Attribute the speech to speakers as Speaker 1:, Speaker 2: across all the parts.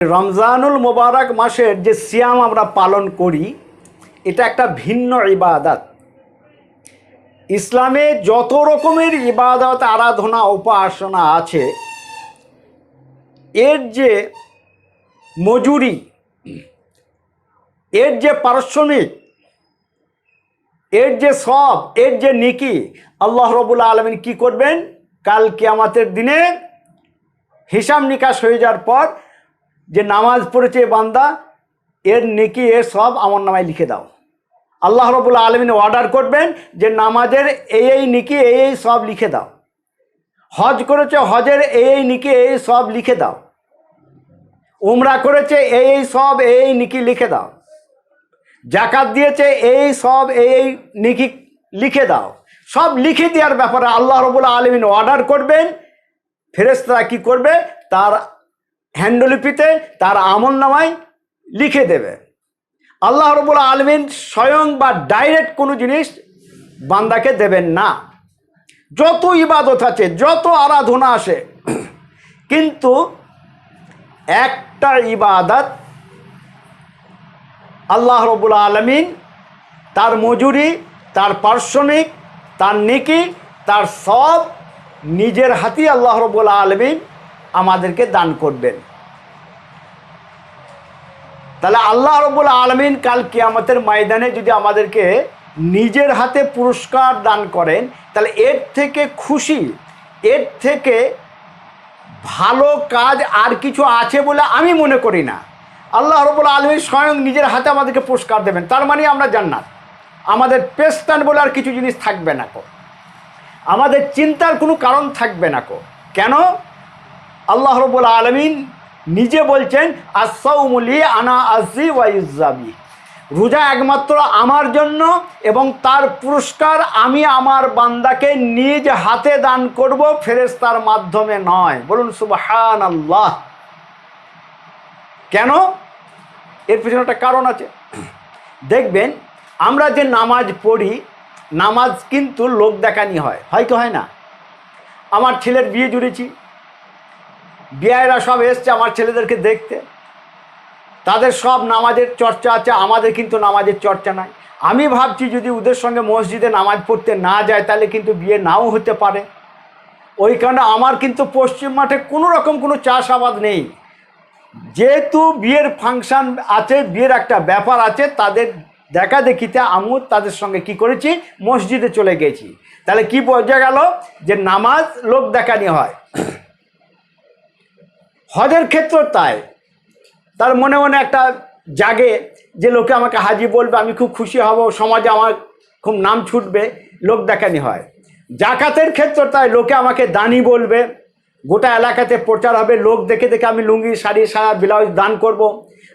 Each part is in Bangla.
Speaker 1: রমজানুল মোবারক মাসের যে সিয়াম আমরা পালন করি, এটা একটা ভিন্ন ইবাদত। ইসলামে যত রকমের ইবাদত, আরাধনা, উপাসনা আছে, এর যে মজুরি, এর যে পারিশ্রমিক, এর যে সব, এর যে নিকি, আল্লাহ রবুল্লা আলমিন কি করবেন? কাল কিয়ামাতের দিনে হিসাব নিকাশ হয়ে যাওয়ার পর যে নামাজ পড়েছে বান্দা, এর নেকি, এর সব আমার নামায় লিখে দাও। আল্লাহ রবুল্লা আলমিন অর্ডার করবেন যে নামাজের এই এই নিকি, এই এই সব লিখে দাও। হজ করেছে, হজের এই এই নিকি, এই সব লিখে দাও। উমরা করেছে, এই এই সব, এই নিকি লিখে দাও। জাকাত দিয়েছে, এই সব, এই এই নিকি লিখে দাও। সব লিখে দেওয়ার ব্যাপারে আল্লাহ রবুল্লা আলমিন অর্ডার করবেন। ফেরেস্তারা কি করবে? তার হ্যান্ডলিপিতে তার আমল নামায় লিখে দেবে। আল্লাহ রবুল আলমিন স্বয়ং বা ডাইরেক্ট কোনো জিনিস বান্দাকে দেবেন না। যত ইবাদত আছে, যত আরাধনা আসে, কিন্তু একটা ইবাদত আল্লাহ রবুল আলমিন তার মজুরি, তার পার্শ্বিক তার নেকি, তার সব নিজের হাতি আল্লাহ রবুল আলমিন আমাদেরকে দান করবেন। তাহলে আল্লাহ রবুল আলমিন কাল কিয়ামতের ময়দানে যদি আমাদেরকে নিজের হাতে পুরস্কার দান করেন, তাহলে এর থেকে খুশি, এর থেকে ভালো কাজ আর কিছু আছে বলে আমি মনে করি না। আল্লাহ রবুল আলমিন স্বয়ং নিজের হাতে আমাদেরকে পুরস্কার দেবেন, তার মানে আমরা জান্নাত। আমাদের পেস্তান বলে আর কিছু জিনিস থাকবে না কো। আমাদের চিন্তার কোনো কারণ থাকবে না কো। কেন? আল্লাহ রবুল আলমিন নিজে বলছেন আসাউমুলি আনা আজি ওয়াইজাবি রোজা একমাত্র আমার জন্য এবং তার পুরস্কার আমি আমার বান্দাকে নিজ হাতে দান করব ফেরেস্তার মাধ্যমে নয়। বলুন সুবহান আল্লাহ কেন? এর পিছনে একটা কারণ আছে। দেখবেন, আমরা যে নামাজ পড়ি, নামাজ কিন্তু লোক দেখানি হয়। হয় কি হয় না? আমার ছেলের বিয়ে জুড়েছি। বিয়েরা সব এসছে আমার ছেলেদেরকে দেখতে। তাদের সব নামাজের চর্চা আছে, আমাদের কিন্তু নামাজের চর্চা নাই। আমি ভাবছি যদি ওদের সঙ্গে মসজিদে নামাজ পড়তে না যায়, তাহলে কিন্তু বিয়ে নাও হতে পারে। ওই কারণে আমার কিন্তু পশ্চিম মাঠে কোনো রকম কোনো চাষাবাদ নেই। যেহেতু বিয়ের ফাংশন আছে, বিয়ের একটা ব্যাপার আছে, তাদের দেখা দেখিতে আমিও তাদের সঙ্গে কি করেছি, মসজিদে চলে গেছি। তাহলে কি বোঝা গেল যে নামাজ লোক দেখানি হয়। হজের ক্ষেত্র তাই তার মনে মনে একটা জাগে যে লোকে আমাকে হাজি বলবে, আমি খুব খুশি হব, সমাজে আমার খুব নাম ছুটবে, লোক দেখানি হয় জাকাতের ক্ষেত্র তাই লোকে আমাকে দানি বলবে, গোটা এলাকাতে প্রচার হবে, লোক দেখে দেখে আমি লুঙ্গি, শাড়ি, সারা, ব্লাউজ দান করব।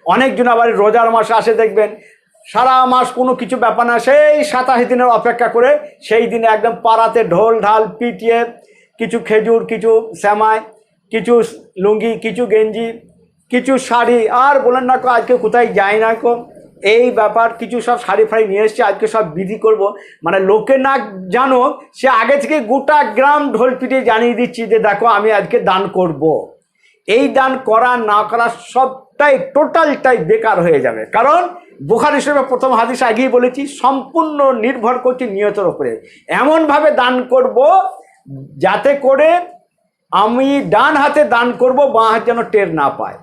Speaker 1: অনেকজন আবার রোজার মাসে আসে দেখবেন, সারা মাস কোনো কিছু ব্যাপার না, সেই সাতাশি দিনের অপেক্ষা করে সেই দিনে একদম পাড়াতে ঢোল ঢাল, পিটিয়ে কিছু খেজুর, কিছু শ্যামাই কিছু লুঙ্গি, কিছু গেঞ্জি, কিছু শাড়ি, আর বলেন না কো আজকে কোথায় যাই না কো এই ব্যাপার কিছু সব শাড়ি ফাড়ি নিয়ে এসছে, আজকে সব বিধি করব। মানে লোকে না জানো সে আগে থেকে গোটা গ্রাম ঢোল পিটিয়ে জানিয়ে দিচ্ছি যে, দেখো, আমি আজকে দান করব। এই দান করা না করা সবটাই টোটালটাই বেকার হয়ে যাবে। কারণ বোখার হিসেবে প্রথম হাদিস আগেই বলেছি, সম্পূর্ণ নির্ভর করছি নিয়তের ওপরে এমনভাবে দান করব যাতে করে আমি ডান হাতে দান করব, বাঁ হাত যেন টের না পায়।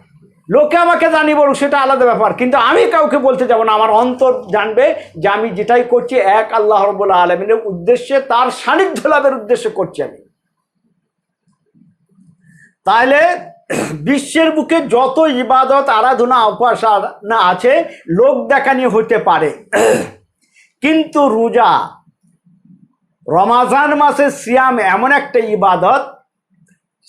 Speaker 1: লোকে আমাকে জানি বলুক, সেটা আলাদা ব্যাপার। কিন্তু আমি কাউকে বলতে যাব না, আমার অন্তর জানবে যে আমি যেটাই করছি, এক আল্লাহ রবুল্লা আলমিনের উদ্দেশ্যে, তার সান্নিধ্য লাভের উদ্দেশ্যে করছি আমি। তাহলে বিশ্বের বুকে যত ইবাদত, আরাধনা, উপাসনা আছে, লোক দেখানি হতে পারে। কিন্তু রোজা, রমাজান মাসের সিয়াম এমন একটা ইবাদত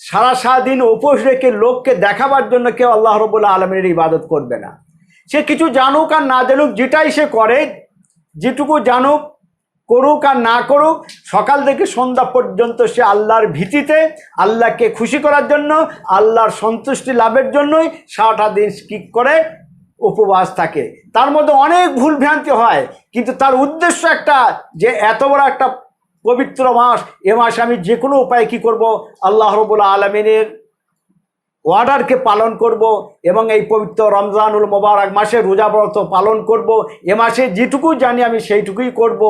Speaker 1: সারা সারাদিন উপোস রেখে লোককে দেখাবার জন্য কেউ আল্লাহ রবুল্লা আলমের ইবাদত করবে না। সে কিছু জানুক আর না জানুক, যেটাই সে করে, যেটুকু জানুক, করুক আর না করুক, সকাল থেকে সন্ধ্যা পর্যন্ত সে আল্লাহর ভীতিতে, আল্লাহকে খুশি করার জন্য, আল্লাহর সন্তুষ্টি লাভের জন্যই সারাটা দিন কি করে? উপবাস থাকে। তার মধ্যে অনেক ভুল ভ্রান্তি হয়, কিন্তু তার উদ্দেশ্য একটা যে এত বড় একটা পবিত্র মাস, এ মাসে আমি যে কোনো উপায়ে কি করব? আল্লাহ রবুল্লা আলমিনের অর্ডারকে পালন করব এবং এই পবিত্র রমজানুল মোবারক মাসে রোজা ব্রত পালন করব। এ মাসে যেটুকু জানি আমি সেইটুকুই করব।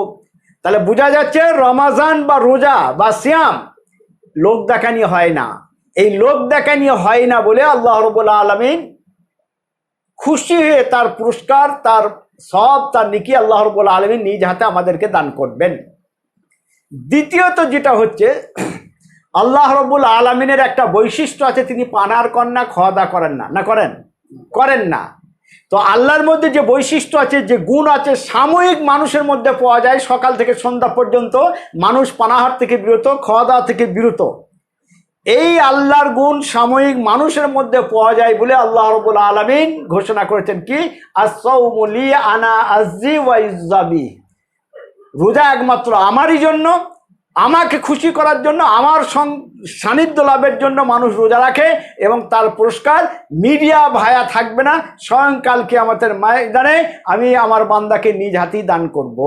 Speaker 1: তাহলে বোঝা যাচ্ছে রমাজান বা রোজা বা শ্যাম লোক দেখানি হয় না। এই লোক দেখানি হয় না বলে আল্লাহ রবুল্লা আলমিন খুশি হয়ে তার পুরস্কার, তার সব, তার নিকি আল্লাহ রবুল্লা আলমিন নিজ হাতে আমাদেরকে দান করবেন। দ্বিতীয়ত যেটা হচ্ছে, আল্লাহ রবুল আলমিনের একটা বৈশিষ্ট্য আছে, তিনি পানার কন্যা খাওয়া করেন না। না করেন? করেন না। তো আল্লাহর মধ্যে যে বৈশিষ্ট্য আছে, যে গুণ আছে, সাময়িক মানুষের মধ্যে পাওয়া যায় সকাল থেকে সন্ধ্যা পর্যন্ত, মানুষ পানাহার থেকে বিরত, খাওয়া দাওয়া থেকে বিরত। এই আল্লাহর গুণ সাময়িক মানুষের মধ্যে পাওয়া যায় বলে আল্লাহ রবুল আলমিন ঘোষণা করেছেন কি? আসৌমলি আনা আজি ওয়াইজাবি রোজা একমাত্র আমারই জন্য, আমাকে খুশি করার জন্য, আমার সান্নিধ্য লাভের জন্য মানুষ রোজা রাখে এবং তার পুরস্কার মিডিয়া ভায়া থাকবে না স্বয়ংকালকে আমাদের ময়দানে আমি আমার বান্দাকে নিজ হাতেই দান করব।